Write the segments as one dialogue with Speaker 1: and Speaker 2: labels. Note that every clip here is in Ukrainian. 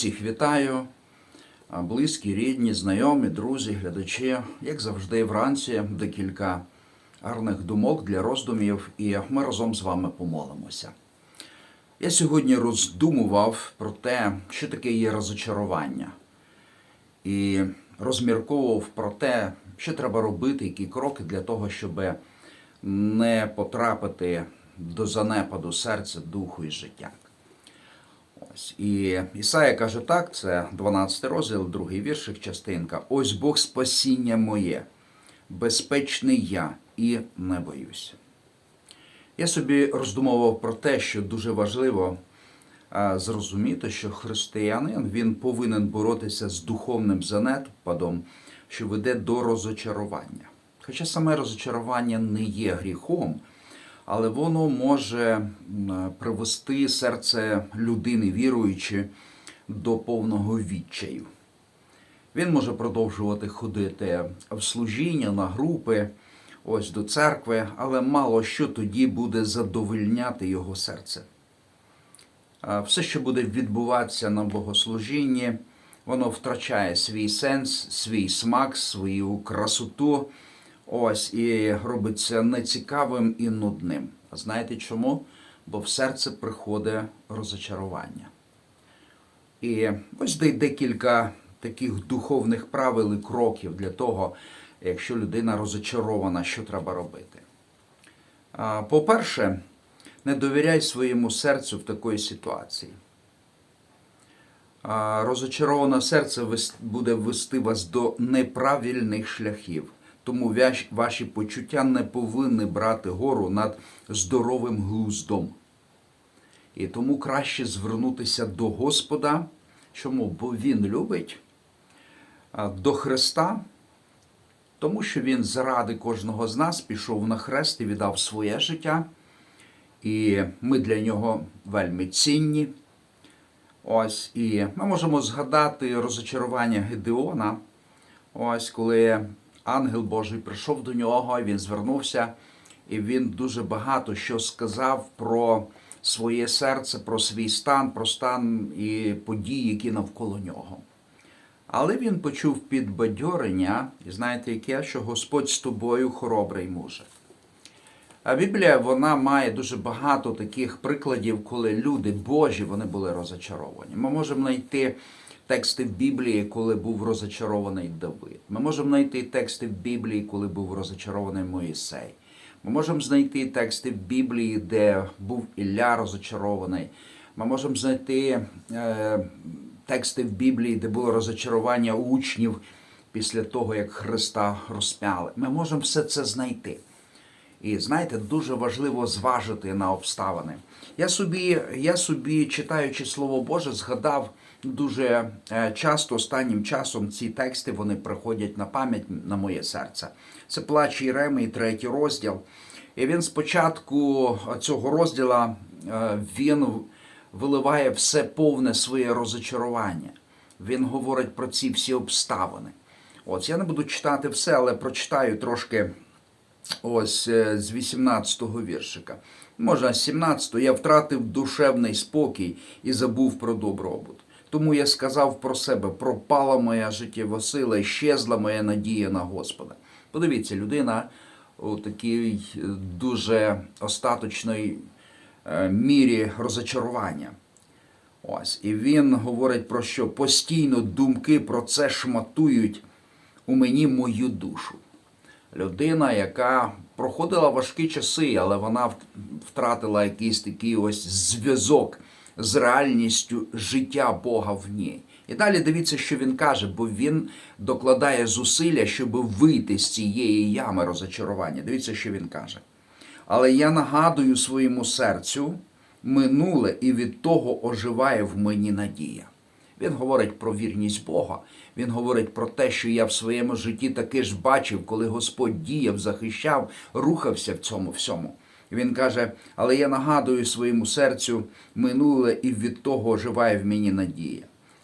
Speaker 1: Усіх вітаю, близькі, рідні, знайомі, друзі, глядачі. Як завжди, вранці декілька гарних думок для роздумів, і ми разом з вами помолимося. Я сьогодні роздумував про те, що таке є розочарування, і розмірковував про те, що треба робити, які кроки для того, щоб не потрапити до занепаду серця, духу і життя. Ось. І Ісая каже так, це 12 розділ, другий віршик, частинка. Ось Бог спасіння моє, безпечний я і не боюся. Я собі роздумував про те, що дуже важливо зрозуміти, що християнин він повинен боротися з духовним занепадом, що веде до розочарування. Хоча саме розочарування не є гріхом, але воно може привести серце людини, віруючи, до повного відчаю. Він може продовжувати ходити в служіння на групи, ось до церкви, але мало що тоді буде задовольняти його серце. Все, що буде відбуватися на богослужінні, воно втрачає свій сенс, свій смак, свою красоту. Ось і робиться нецікавим і нудним. А знаєте чому? Бо в серце приходить розочарування. І ось де- декілька таких духовних правил і кроків для того, якщо людина розочарована, що треба робити. По-перше, не довіряй своєму серцю в такої ситуації. Розочароване серце буде вести вас до неправильних шляхів. Тому ваші почуття не повинні брати гору над здоровим глуздом. І тому краще звернутися до Господа. Чому? Бо Він любить до Христа, тому що Він заради кожного з нас пішов на хрест і віддав своє життя. І ми для нього вельми цінні. Ось, і ми можемо згадати розочарування Гедеона. Ось коли ангел Божий прийшов до нього, і він звернувся, і він дуже багато що сказав про своє серце, про свій стан, про стан і події, які навколо нього. Але він почув підбадьорення, і знаєте, яке, що Господь з тобою хоробрий муже. А Біблія вона має дуже багато таких прикладів, коли люди Божі вони були розочаровані. Ми можемо знайти тексти в Біблії, коли був розочарований Давид. Ми можемо знайти тексти в Біблії, коли був розочарований Моїсей. Ми можемо знайти тексти в Біблії, де був Ілля розочарований. Ми можемо знайти е, тексти в Біблії, де було розочарування учнів після того, як Христа розп'яли. Ми можемо все це знайти. І знаєте, дуже важливо зважити на обставини. Я собі, я собі, читаючи Слово Боже, згадав дуже е, часто останнім часом ці тексти вони приходять на пам'ять на моє серце. Це плач Єремії, третій розділ. І він спочатку цього розділа е, він виливає все повне своє розочарування. Він говорить про ці всі обставини. Ось я не буду читати все, але прочитаю трошки ось е, з 18-го віршика. Можна з 17-го. Я втратив душевний спокій і забув про добробут. Тому я сказав про себе: пропала моя життєва сила, щезла моя надія на Господа. Подивіться, людина у такій е, дуже остаточної е, мірі розочарування. Ось, і він говорить про що постійно думки про це шматують у мені мою душу. Людина, яка проходила важкі часи, але вона втратила якийсь такий ось зв'язок з реальністю життя Бога в ній. І далі дивіться, що він каже, бо він докладає зусилля, щоб вийти з цієї ями розочарування. Дивіться, що він каже. Але я нагадую своєму серцю минуле, і від того оживає в мені надія. Він говорить про вірність Бога. Він говорить про те, що я в своєму житті таки ж бачив, коли Господь діяв, захищав, рухався в цьому всьому. Він каже: але я нагадую своєму серцю минуле, і від того оживає в мені надія.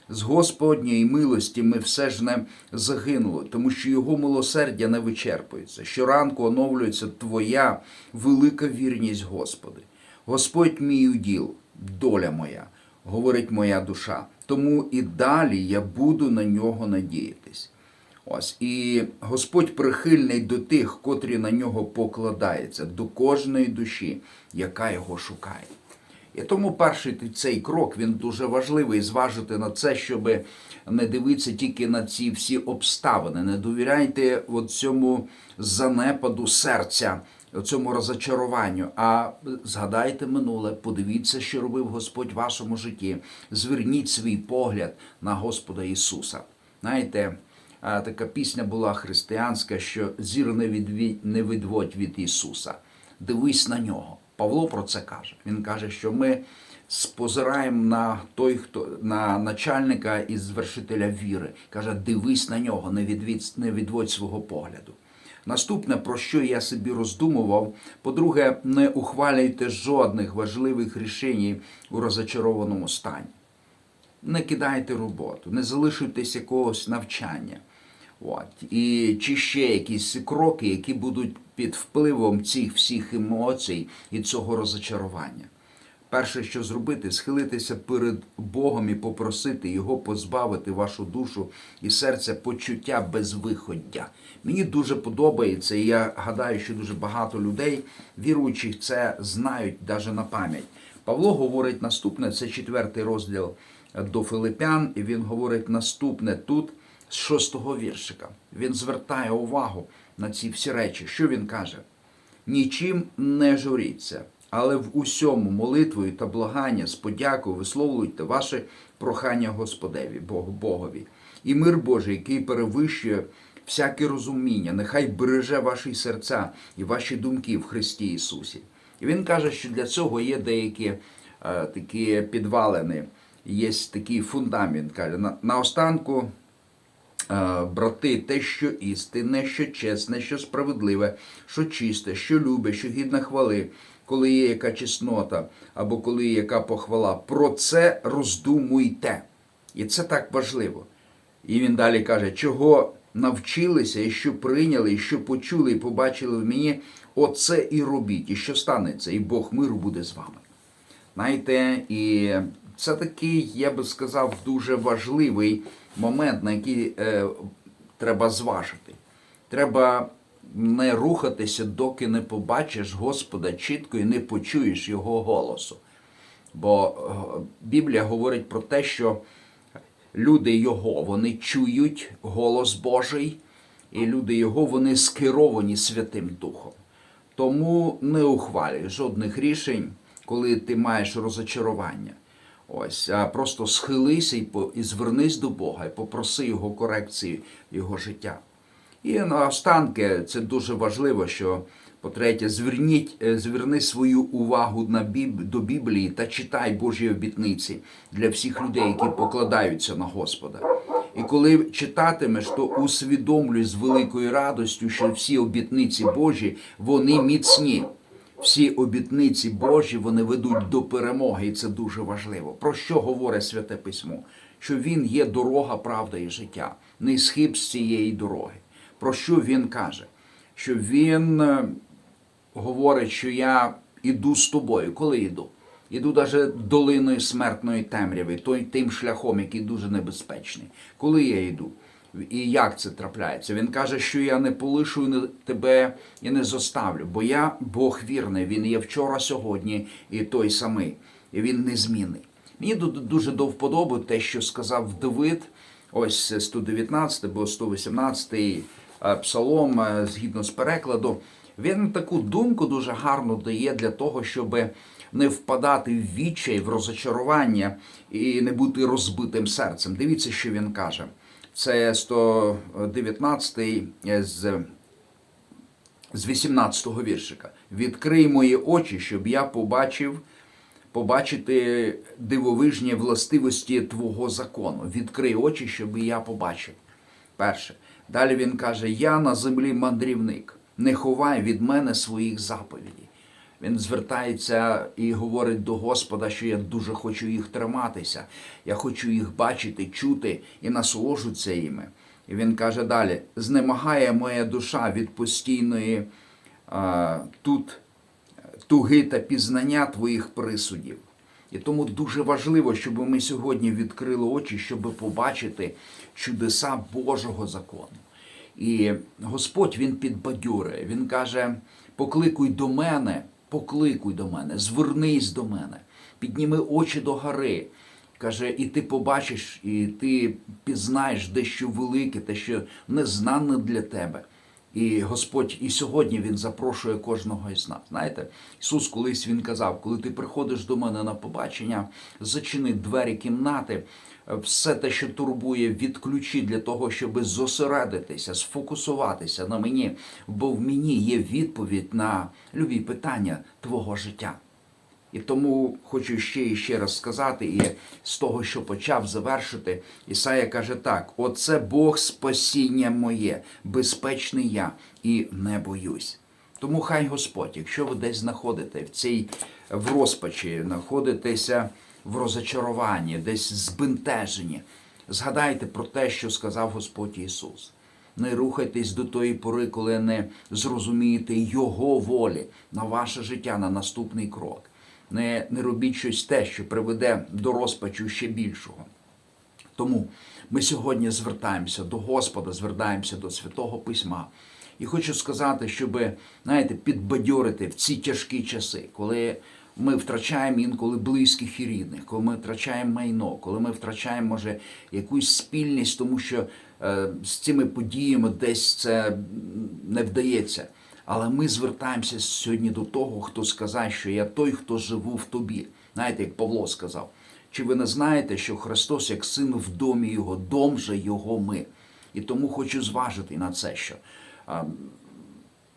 Speaker 1: З Господньої милості ми все ж не загинули, тому що Його милосердя не вичерпується. Щоранку оновлюється Твоя велика вірність, Господи. Господь мій уділ, доля моя, говорить моя душа. тому і далі я буду на нього надіятись. Ось і Господь прихильний до тих, котрі на нього покладаються, до кожної душі, яка його шукає. І тому перший цей крок він дуже важливий зважити на це, щоб не дивитися тільки на ці всі обставини. Не довіряйте цьому занепаду серця, цьому розочаруванню. А згадайте минуле, подивіться, що робив Господь в вашому житті. Зверніть свій погляд на Господа Ісуса. Знаєте, а, така пісня була християнська, що зір не відві- не відводь від Ісуса. Дивись на нього. Павло про це каже. Він каже, що ми спозираємо на той, хто на начальника і звершителя віри. Каже, дивись на нього, не відвідь, не відводь свого погляду. Наступне, про що я собі роздумував, по-друге, не ухвалюйте жодних важливих рішень у розочарованому стані. Не кидайте роботу, не залишуйтесь якогось навчання. От. І чи ще якісь кроки, які будуть під впливом цих всіх емоцій і цього розочарування. Перше, що зробити, схилитися перед Богом і попросити Його позбавити вашу душу і серце почуття безвиходя. Мені дуже подобається, і я гадаю, що дуже багато людей, віруючих, це знають навіть на пам'ять. Павло говорить наступне, це четвертий розділ до Филипян, і він говорить наступне тут з шостого віршика. Він звертає увагу на ці всі речі. Що він каже? Нічим не журіться, але в усьому молитвою та благання з подякою висловлюйте ваше прохання Господеві, Богу, Богові. І мир Божий, який перевищує всяке розуміння, нехай береже ваші серця і ваші думки в Христі Ісусі. І він каже, що для цього є деякі е, такі підвалини, є такий фундамент. Каже, на, наостанку Е, брати, те, що істинне, що чесне, що справедливе, що чисте, що любе, що гідне хвали, коли є яка чеснота або коли є яка похвала. Про це роздумуйте. І це так важливо. І він далі каже, чого навчилися, і що прийняли, і що почули, і побачили в мені, оце і робіть, і що станеться, і Бог миру буде з вами. Знаєте, і це такий, я би сказав, дуже важливий момент, на який е, треба зважити. Треба не рухатися, доки не побачиш Господа чітко і не почуєш Його голосу. Бо е, Біблія говорить про те, що люди Його вони чують голос Божий, і люди Його вони скеровані Святим Духом. Тому не ухвалюй жодних рішень, коли ти маєш розочарування. Ось, а просто схилися і, по- і звернись до Бога, і попроси Його корекції Його життя. І наостанки це дуже важливо, що, по-третє, зверніть, е, зверни свою увагу на Біб, до Біблії та читай Божі обітниці для всіх людей, які покладаються на Господа. І коли читатимеш, то усвідомлюй з великою радостю, що всі обітниці Божі, вони міцні. Всі обітниці Божі вони ведуть до перемоги, і це дуже важливо. Про що говорить Святе Письмо? Що Він є дорога, правда і життя, не схиб з цієї дороги. Про що він каже? Що він е, говорить, що я іду з тобою. Коли йду? Іду навіть долиною смертної темряви, той тим шляхом, який дуже небезпечний. Коли я йду? І як це трапляється? Він каже, що я не полишу тебе і не зоставлю, бо я Бог вірний, він є вчора, сьогодні і той самий, і він незмінний. Мені дуже до вподоби те, що сказав Давид, ось 119 або 118 е, псалом, е, згідно з перекладу. Він таку думку дуже гарно дає для того, щоб не впадати в відчай, в розочарування і не бути розбитим серцем. Дивіться, що він каже. Це 119 з, з 18-го віршика. Відкрий мої очі, щоб я побачив, побачити дивовижні властивості Твого закону. Відкрий очі, щоб я побачив. Перше. Далі він каже: Я на землі мандрівник, не ховай від мене своїх заповідей. Він звертається і говорить до Господа, що я дуже хочу їх триматися. Я хочу їх бачити, чути і насолоджуватися іми. І він каже далі: знемагає моя душа від постійної а, тут туги та пізнання твоїх присудів. І тому дуже важливо, щоб ми сьогодні відкрили очі, щоб побачити чудеса Божого закону. І Господь Він підбадьорює. Він каже: покликуй до мене, покликуй до мене, звернись до мене, підніми очі до гори. Каже, і ти побачиш, і ти пізнаєш дещо велике, те, що незнане для тебе. І Господь і сьогодні Він запрошує кожного із нас. Знаєте, Ісус колись Він казав, коли ти приходиш до мене на побачення, зачини двері кімнати, все те, що турбує, відключи для того, щоб зосередитися, сфокусуватися на мені, бо в мені є відповідь на любі питання твого життя. І тому хочу ще і ще раз сказати, і з того, що почав завершити, Ісая каже так: оце Бог спасіння моє, безпечний я і не боюсь. Тому хай Господь, якщо ви десь знаходите в цій в розпачі, знаходитеся в розочаруванні, десь збентежені, згадайте про те, що сказав Господь Ісус. Не рухайтесь до тої пори, коли не зрозумієте Його волі на ваше життя, на наступний крок. Не, не робіть щось те, що приведе до розпачу ще більшого. Тому ми сьогодні звертаємося до Господа, звертаємося до Святого Письма. І хочу сказати, щоб, знаєте, підбадьорити в ці тяжкі часи, коли ми втрачаємо інколи близьких і рідних, коли ми втрачаємо майно, коли ми втрачаємо, може, якусь спільність, тому що е, з цими подіями десь це не вдається. Але ми звертаємося сьогодні до того, хто сказав, що я той, хто живу в тобі. Знаєте, як Павло сказав. Чи ви не знаєте, що Христос як син в домі Його, дом же Його ми? І тому хочу зважити на це, що а,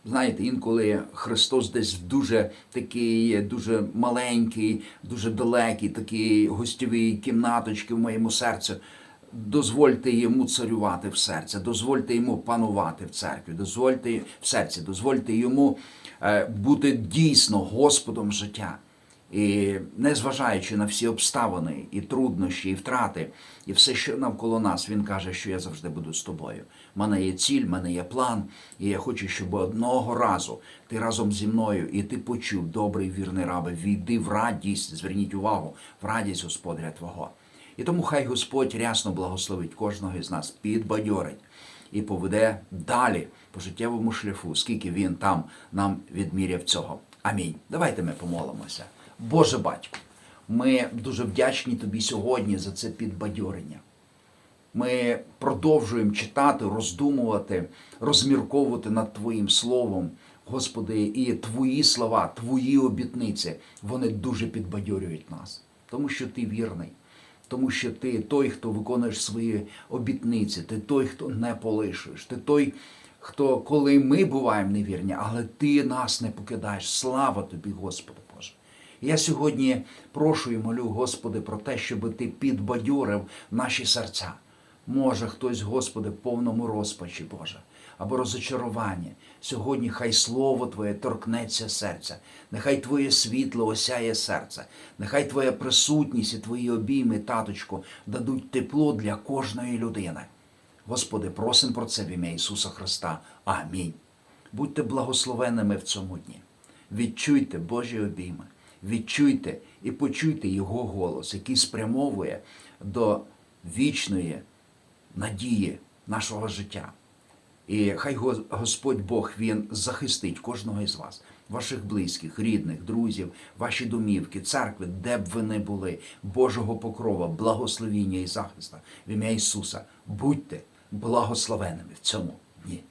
Speaker 1: знаєте, інколи Христос десь дуже такий, дуже маленький, дуже далекий, такий гостєвій кімнаточки в моєму серці. Дозвольте йому царювати в серці, дозвольте йому панувати в церкві, дозвольте в серці, дозвольте йому е, бути дійсно Господом життя. І незважаючи на всі обставини, і труднощі, і втрати, і все, що навколо нас, він каже, що я завжди буду з тобою. У мене є ціль, в мене є план, і я хочу, щоб одного разу ти разом зі мною і ти почув, добрий вірний рабе, війди в радість, зверніть увагу, в радість Господаря Твого. І тому хай Господь рясно благословить кожного із нас, підбадьорить і поведе далі по життєвому шляху, скільки він там нам відміряв цього. Амінь. Давайте ми помолимося. Боже батько, ми дуже вдячні тобі сьогодні за це підбадьорення. Ми продовжуємо читати, роздумувати, розмірковувати над Твоїм Словом, Господи, і Твої слова, Твої обітниці, вони дуже підбадьорюють нас, тому що Ти вірний, тому що Ти той, хто виконуєш свої обітниці, ти той, хто не полишуєш, ти той, хто, коли ми буваємо невірні, але Ти нас не покидаєш. Слава тобі, Господи. Я сьогодні прошу і молю, Господи, про те, щоб Ти підбадьорив наші серця. Може, хтось, Господи, в повному розпачі, Боже, або розочаруванні. Сьогодні хай Слово Твоє торкнеться серця, нехай Твоє світло осяє серце, нехай Твоя присутність і Твої обійми, таточку, дадуть тепло для кожної людини. Господи, просим про це в ім'я Ісуса Христа. Амінь. Будьте благословенними в цьому дні. Відчуйте Божі обійми, відчуйте і почуйте Його голос, який спрямовує до вічної надії нашого життя. І хай Господь Бог Він захистить кожного із вас, ваших близьких, рідних, друзів, ваші домівки, церкви, де б ви не були, Божого покрова, благословіння і захиста в ім'я Ісуса. Будьте благословеними в цьому дні.